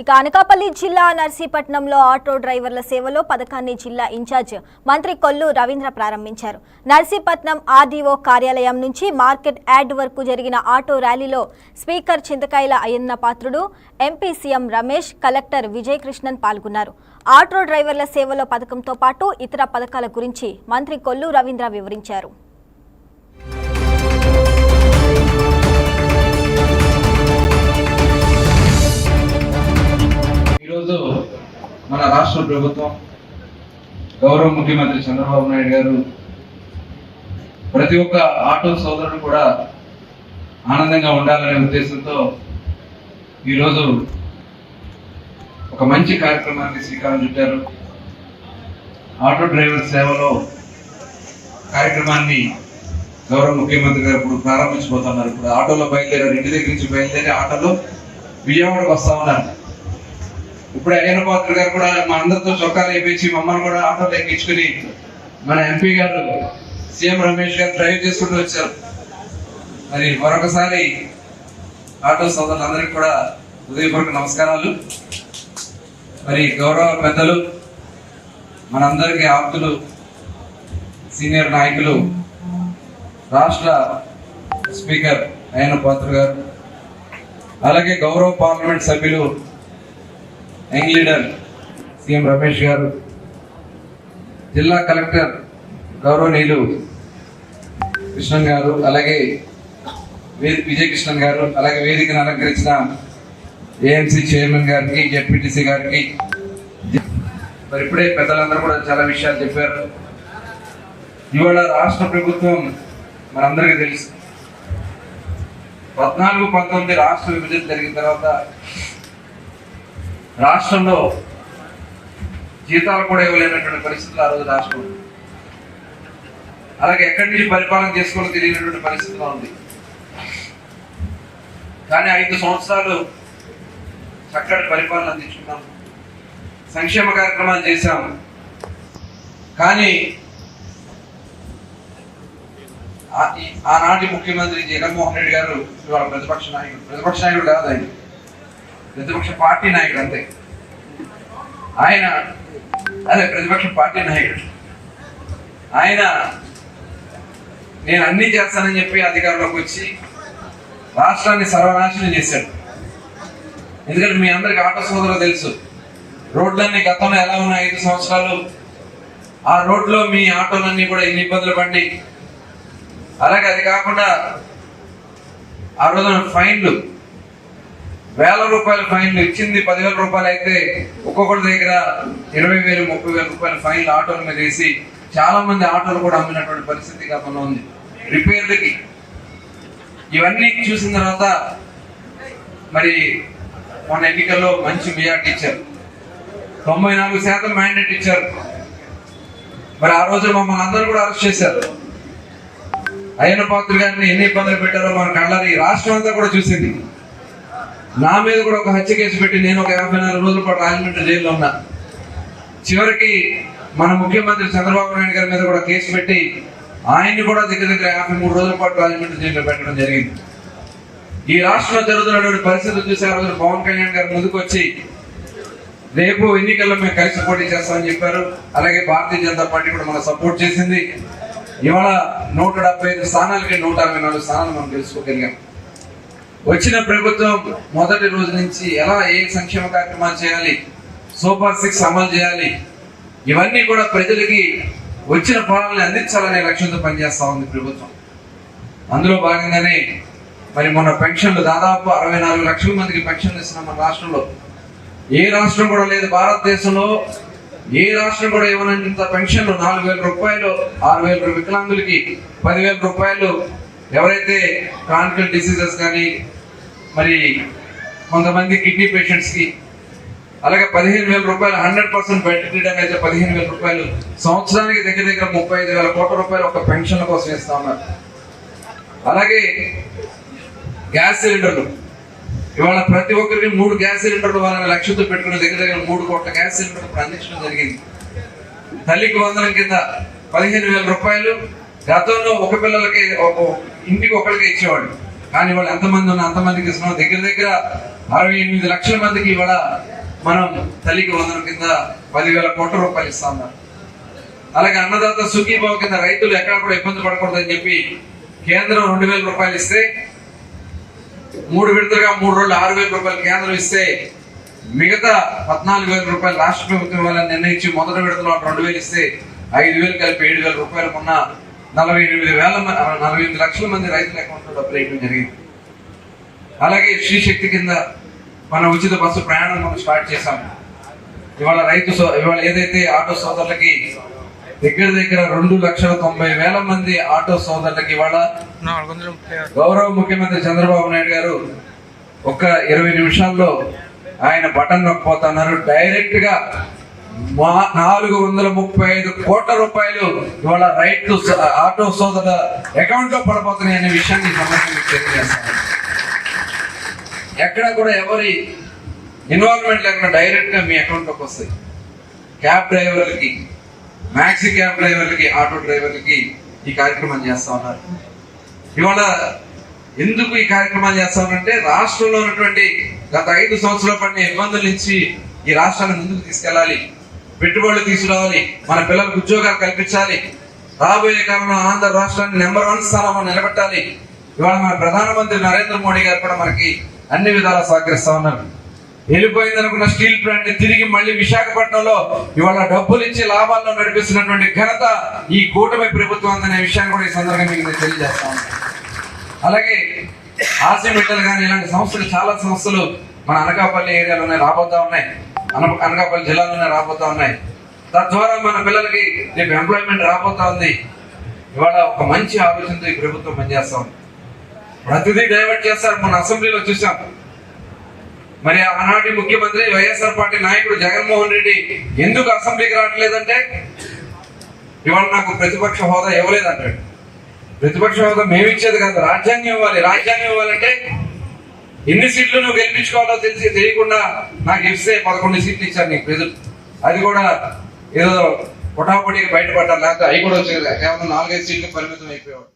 ఇక అనకాపల్లి జిల్లా నర్సీపట్నంలో ఆటో డ్రైవర్ల సేవలో పథకాన్ని జిల్లా ఇన్ఛార్జ్ మంత్రి కొల్లు రవీంద్ర ప్రారంభించారు. నర్సీపట్నం ఆర్డీఓ కార్యాలయం నుంచి మార్కెట్ యార్డ్ వరకు జరిగిన ఆటో ర్యాలీలో speaker Chintakayala Ayyanna Patrudu MP CM Ramesh collector Vijay Krishnan పాల్గొన్నారు. ఆటో డ్రైవర్ల సేవలో పథకంతో పాటు ఇతర పథకాల గురించి మంత్రి కొల్లు రవీంద్ర వివరించారు. రాష్ట్ర ప్రభుత్వం గౌరవ ముఖ్యమంత్రి చంద్రబాబు నాయుడు గారు ప్రతి ఒక్క ఆటో సోదరుడు కూడా ఆనందంగా ఉండాలనే ఉద్దేశంతో ఈరోజు ఒక మంచి కార్యక్రమానికి శ్రీకారం చుట్టారు. ఆటో డ్రైవర్ సేవలో కార్యక్రమాన్ని గౌరవ ముఖ్యమంత్రి గారు ఇప్పుడు ప్రారంభించిపోతున్నారు ఇప్పుడు ఆటోలో బయలుదేరారు. ఇంటి దగ్గర నుంచి బయలుదేరి ఆటోలో విజయవాడకు వస్తా ఉన్నారు. ఇప్పుడు అయ్యన పాత్ర గారు కూడా మా అందరితో చొక్కాలు వేయించి మమ్మల్ని కూడా ఆటోలు ఎక్కించుకుని మన ఎంపీ గారు సీఎం రమేష్ గారు డ్రైవ్ చేసుకుంటూ వచ్చారు. మరి మరొకసారి ఆటో సోదరులందరికీ కూడా ఉదయపూర్వక నమస్కారాలు. మరి గౌరవ పెద్దలు మనందరికీ ఆప్తులు సీనియర్ నాయకులు రాష్ట్ర స్పీకర్ అయ్యన పాత్ర గారు అలాగే గౌరవ పార్లమెంట్ సభ్యులు యంగ్ లీడర్ సీఎం రమేష్ గారు జిల్లా కలెక్టర్ గౌరవనీయులు కృష్ణన్ గారు అలాగే వే- విజయ్ కృష్ణన్ గారు అలాగే వేదికను అలంకరించిన ఏఎంసీ చైర్మన్ గారికి జెడ్పీటీసీ గారికి మరి ఇప్పుడే పెద్దలందరూ కూడా చాలా విషయాలు చెప్పారు. ఇవాళ రాష్ట్ర ప్రభుత్వం మనందరికీ తెలుసు. పద్నాలుగు పంతొమ్మిది రాష్ట్ర విభజన జరిగిన తర్వాత రాష్ట్రంలో జీతాలు కూడా ఇవ్వలేనటువంటి పరిస్థితులు ఆ రోజు రాష్ట్రం అలాగే ఎక్కడి నుంచి పరిపాలన చేసుకోవాలో తెలియనటువంటి పరిస్థితిలో ఉంది. కానీ ఐదు సంవత్సరాలు చక్కటి పరిపాలన అందించుకున్నాం. సంక్షేమ కార్యక్రమాలు చేశాం. కానీ ఆనాటి ముఖ్యమంత్రి జగన్మోహన్ రెడ్డి గారు ఇవాళ ప్రతిపక్ష నాయకుడు. ప్రతిపక్ష నాయకుడు కాదు ఆయన. ప్రతిపక్ష పార్టీ నాయకుడు అంతే. ఆయన అదే ప్రతిపక్ష పార్టీ నాయకుడు. ఆయన నేను అన్ని చేస్తానని చెప్పి అధికారంలోకి వచ్చి రాష్ట్రాన్ని సర్వనాశనం చేశాడు. ఎందుకంటే మీ అందరికి ఆటో సోదరు తెలుసు రోడ్లన్నీ గతంలో ఎలా ఉన్నాయి ఐదు సంవత్సరాలు? ఆ రోడ్లో మీ ఆటోలన్నీ కూడా ఎన్ని ఇబ్బందులు పడి అలాగే అది కాకుండా ఆ రోజున ఫైన్లు వేల రూపాయల ఫైన్లు ఇచ్చింది పదివేల రూపాయలు అయితే ఒక్కొక్కటి దగ్గర ఇరవై వేలు ముప్పై వేల రూపాయల ఫైన్లు ఆటోల మీద వేసి చాలా మంది ఆటోలు కూడా అమ్మినటువంటి పరిస్థితి గతంలో ఉంది. రిపేర్లకి. ఇవన్నీ చూసిన తర్వాత మరి మొన్న ఎన్నికల్లో మంచి మెజార్టీ ఇచ్చారు. తొంభై నాలుగు శాతం మ్యాండేట్ ఇచ్చారు. మరి ఆ రోజు మమ్మల్ని అందరూ కూడా అరెస్ట్ చేశారు. అయ్యన్న పాత్ర గారిని ఎన్ని ఇబ్బందులు పెట్టారో మన కళ్ళని రాష్ట్రం అంతా కూడా చూసింది. నా మీద కూడా ఒక హత్య కేసు పెట్టి నేను ఒక యాభై నాలుగు రోజుల పాటు రాజమండ్రి జైల్లో ఉన్నా. చివరికి మన ముఖ్యమంత్రి చంద్రబాబు నాయుడు గారి మీద కూడా కేసు పెట్టి ఆయన్ని కూడా దగ్గర దగ్గర యాభై మూడు రోజుల పాటు రాజమండ్రి జైల్లో పెట్టడం జరిగింది. ఈ రాష్ట్రంలో జరుగుతున్నటువంటి పరిస్థితులు చూసి ఆ రోజు పవన్ కళ్యాణ్ గారు ముందుకు వచ్చి రేపు ఎన్నికల్లో మేము కలిసి పోటీ చేస్తామని చెప్పారు. అలాగే భారతీయ జనతా పార్టీ కూడా మనకు సపోర్ట్ చేసింది. ఇవాళ నూట డెబ్బై ఐదు స్థానాలకి నూట అరవై నాలుగు స్థానాలు మనం తెలుసుకోగలిగాం వచ్చిన ప్రభుత్వం మొదటి రోజు నుంచి ఎలా ఏ సంక్షేమ కార్యక్రమాలు చేయాలి? సూపర్ సిక్స్ అమలు చేయాలి? ఇవన్నీ కూడా ప్రజలకి వచ్చిన పాలనని అందించాలనే లక్ష్యంతో పనిచేస్తా ఉంది ప్రభుత్వం. అందులో భాగంగానే మరి మొన్న పెన్షన్లు దాదాపు అరవై నాలుగు లక్షల మందికి పెన్షన్లు ఇస్తున్నాం మన రాష్ట్రంలో. ఏ రాష్ట్రం కూడా లేదు భారతదేశంలో. ఏ రాష్ట్రం కూడా ఇవ్వనంత పెన్షన్లు నాలుగు వేల రూపాయలు ఆరు వేల వికలాంగులకి పదివేల రూపాయలు ఎవరైతే క్రానికల్ డిసీజెస్ కానీ మరి కొంతమంది కిడ్నీ పేషెంట్స్కి అలాగే పదిహేను వేల రూపాయలు హండ్రెడ్ పర్సెంట్ బెనిఫిట్ అయితే పదిహేను వేల రూపాయలు సంవత్సరానికి దగ్గర దగ్గర ముప్పై ఐదు వేల కోట్ల రూపాయలు ఒక పెన్షన్ల కోసం ఇస్తా ఉన్నారు. అలాగే గ్యాస్ సిలిండర్లు. ఇవాళ ప్రతి ఒక్కరికి మూడు గ్యాస్ సిలిండర్లు వాళ్ళని లక్ష్యంతో పెట్టుకున్న దగ్గర దగ్గర మూడు కోట్ల గ్యాస్ సిలిండర్లు ఇప్పుడు అందించడం జరిగింది. తల్లికి వందనం కింద పదిహేను వేల రూపాయలు గతంలో ఒక పిల్లలకి ఒక ఇంటికి ఒకరికి ఇచ్చేవాడు కానీ వాళ్ళు ఎంతమంది ఉన్నా అంతమందికి ఇస్తున్నాం. దగ్గర దగ్గర అరవై ఎనిమిది లక్షల మందికి ఇవాళ మనం తల్లికి వందనం కింద పదివేల కోట్ల రూపాయలు ఇస్తా ఉన్నారు. అలాగే అన్నదాత సుఖీభావ కింద రైతులు ఎక్కడ కూడా ఇబ్బంది పడకూడదని చెప్పి కేంద్రం రెండు వేల రూపాయలు ఇస్తే మూడు విడతలుగా మూడు రోజులు ఆరు వేల రూపాయలు కేంద్రం ఇస్తే మిగతా పద్నాలుగు వేల రూపాయలు రాష్ట్ర ప్రభుత్వం ఇవ్వాలని నిర్ణయించి మొదటి విడతలో రెండు వేలు ఇస్తే ఐదు వేలు కలిపి ఏడు వేల రూపాయలు ఉన్న నలభై ఎనిమిది వేల నలభై ఎనిమిది లక్షల మంది రైతుల అకౌంట్లో డబ్బులు వేయడం జరిగింది. అలాగే శ్రీశక్తి కింద మన ఉచిత బస్సు ప్రయాణం మనం స్టార్ట్ చేశాం ఇవాళ రైతు సో ఇవాళ ఏదైతే ఆటో సోదరులకి దగ్గర దగ్గర రెండు లక్షల తొంభై వేల మంది ఆటో సోదరులకి ఇవాళ గౌరవ ముఖ్యమంత్రి చంద్రబాబు నాయుడు గారు ఒక ఇరవై నిమిషాల్లో ఆయన బటన్ నొక్కిపోతున్నారు. డైరెక్ట్గా మా నాలుగు వందల ముప్పై ఐదు కోట్ల రూపాయలు ఇవాళ రైతు ఆటో సోదరుల అకౌంట్లో పడబోతున్నాయి అనే విషయాన్ని ఈ తెలియజేస్తాను. ఎక్కడ కూడా ఎవరి ఇన్వాల్వ్మెంట్ లేకుండా డైరెక్ట్గా మీ అకౌంట్లోకి వస్తాయి. క్యాబ్ డ్రైవర్లకి మ్యాక్సీ క్యాబ్ డ్రైవర్లకి ఆటో డ్రైవర్లకి ఈ కార్యక్రమం చేస్తా ఉన్నారు. ఇవాళ ఎందుకు ఈ కార్యక్రమాలు చేస్తా ఉన్నారంటే రాష్ట్రంలో ఉన్నటువంటి గత ఐదు సంవత్సరాల పడిన ఇబ్బందుల నుంచి ఈ రాష్ట్రాన్ని ముందుకు తీసుకెళ్ళాలి. పెట్టుబడులు తీసుకురావాలి. మన పిల్లలకు ఉద్యోగాలు కల్పించాలి. రాబోయే కాలంలో ఆంధ్ర రాష్ట్రాన్ని నెంబర్ వన్ స్థానంలో నిలబెట్టాలి. ఇవాళ మన ప్రధానమంత్రి నరేంద్ర మోడీ గారు కూడా మనకి అన్ని విధాలా సహకరిస్తా ఉన్నారు. వెళ్ళిపోయింది అనుకున్న స్టీల్ ప్లాంట్ని తిరిగి మళ్ళీ విశాఖపట్నంలో ఇవాళ డబ్బులు ఇచ్చి లాభాల్లో నడిపిస్తున్నటువంటి ఘనత ఈ కూటమి ప్రభుత్వం అనే విషయాన్ని కూడా ఈ సందర్భంగా మీకు తెలియజేస్తా ఉన్నాను అలాగే ఆర్సిమెటల్ కానీ ఇలాంటి సంస్థలు చాలా సంస్థలు మన అనకాపల్లి ఏరియాలోనే రాబోతా ఉన్నాయి. అనప అనకాపల్లి జిల్లాలోనే రాబోతా ఉన్నాయి. తద్వారా మన పిల్లలకి రేపు ఎంప్లాయ్మెంట్ రాబోతా ఉంది. ఇవాళ ఒక మంచి ఆలోచనతో ఈ ప్రభుత్వం పనిచేస్తా. ఉంది ప్రతిదీ డైవర్ట్ చేస్తారు. మన అసెంబ్లీలో చూసాం. మరి ఆనాటి ముఖ్యమంత్రి వైఎస్ఆర్ పార్టీ నాయకుడు జగన్మోహన్ రెడ్డి ఎందుకు అసెంబ్లీకి రావట్లేదంటే ఇవాళ నాకు ప్రతిపక్ష హోదా ఇవ్వలేదంటాడు. ప్రతిపక్ష హోదా మేము ఇచ్చేది కాదు. రాజ్యాంగం ఇవ్వాలి. రాజ్యాంగం ఇవ్వాలంటే ఎన్ని సీట్లు నువ్వు గెలిపించుకోవాలో తెలిసి తెలియకుండా నాకు ఇస్తే పదకొండు సీట్లు ఇచ్చారు నీకు ప్రజలు. అది కూడా ఏదో పొటాపొటికి బయటపడ్డారు లేకపోతే అవి కూడా వచ్చేది కేవలం నాలుగైదు సీట్లు పరిమితం అయిపోయాడు